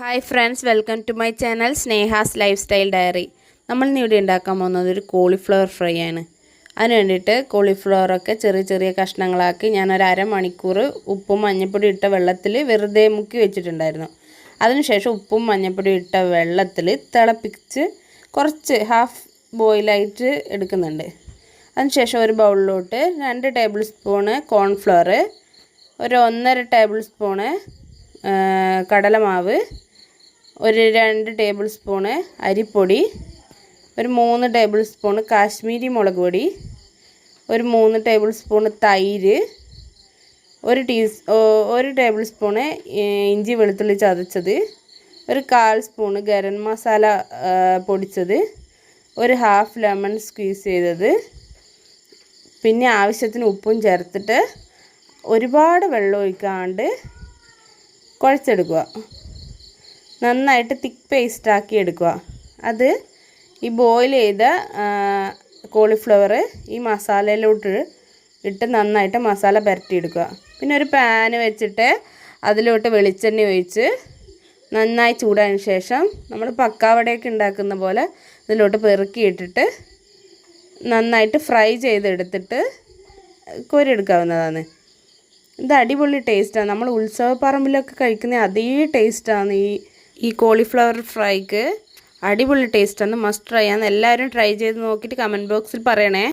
Hi friends welcome to my channel Sneha's lifestyle diary നമ്മൾ ഇവിടെ ഉണ്ടാക്കാൻ പോകുന്നത് ഒരു കോളിഫ്ലവർ ഫ്രൈ ആണ്. അതിന് വേണ്ടിയിട്ട് കോളിഫ്ലവറൊക്കെ ചെറിയ ചെറിയ കഷ്ണങ്ങളാക്കി ഞാൻ ഒരു അരമണിക്കൂർ ഉപ്പും മഞ്ഞൾപ്പൊടി ഇട്ട വെള്ളത്തിൽ വെറുതെ മുക്കി വെച്ചിട്ടുണ്ടായിരുന്നു. അതിനുശേഷം ഉപ്പും മഞ്ഞൾപ്പൊടി ഇട്ട വെള്ളത്തിൽ തിളപ്പിച്ച് കുറച്ച് ഹാഫ് ബോയിലായിട്ട് എടുക്കുന്നുണ്ട്. അതിനുശേഷം ഒരു ബൗളിലോട്ട് രണ്ട് ടേബിൾ സ്പൂണ് കോൺഫ്ലവർ ഒരു ഒന്നര ടേബിൾ സ്പൂണ് കടലമാവ് ഒരു രണ്ട് ടേബിൾ സ്പൂണ് അരിപ്പൊടി ഒരു മൂന്ന് ടേബിൾ സ്പൂണ് കാശ്മീരി മുളക് പൊടി ഒരു മൂന്ന് ടേബിൾ സ്പൂണ് തൈര് ഒരു ടീ ഒരു ടേബിൾ സ്പൂണ് ഇഞ്ചി വെളുത്തുള്ളി ചതച്ചത് ഒരു കാൽ സ്പൂണ് ഗരം മസാല പൊടിച്ചത് ഒരു ഹാഫ് ലെമൺ സ്ക്വീസ് ചെയ്തത് പിന്നെ ആവശ്യത്തിന് ഉപ്പും ചേർത്തിട്ട് ഒരുപാട് വെള്ളം ഒഴിക്കാണ്ട് കുഴച്ചെടുക്കുക. നന്നായിട്ട് തിക്ക് പേസ്റ്റ് ആക്കി എടുക്കുക. അത് ഈ ബോയിൽ ചെയ്ത കോളിഫ്ലവർ ഈ മസാലയിലോട്ട് ഇട്ട് നന്നായിട്ട് മസാല പുരട്ടിയെടുക്കുക പിന്നെ ഒരു പാന് വെച്ചിട്ട് അതിലോട്ട് വെളിച്ചെണ്ണ ഒഴിച്ച് നന്നായി ചൂടായതിന് ശേഷം നമ്മൾ പക്കാവടയൊക്കെ ഉണ്ടാക്കുന്ന പോലെ ഇതിലോട്ട് പെറുക്കിയിട്ടിട്ട് നന്നായിട്ട് ഫ്രൈ ചെയ്തെടുത്തിട്ട് കോരിയെടുക്കാവുന്നതാണ്. ഇത് അടിപൊളി ടേസ്റ്റാണ് നമ്മൾ ഉത്സവപ്പറമ്പിലൊക്കെ കഴിക്കുന്ന അതേ ടേസ്റ്റാണ് ഈ ഈ കോളിഫ്ലവർ ഫ്രൈക്ക് അടിപൊളി ടേസ്റ്റ് ആണ്. മസ്റ്റ് ട്രൈ ആണ്. എല്ലാവരും ട്രൈ ചെയ്ത് നോക്കിയിട്ട് കമന്റ് ബോക്സിൽ പറയണേ.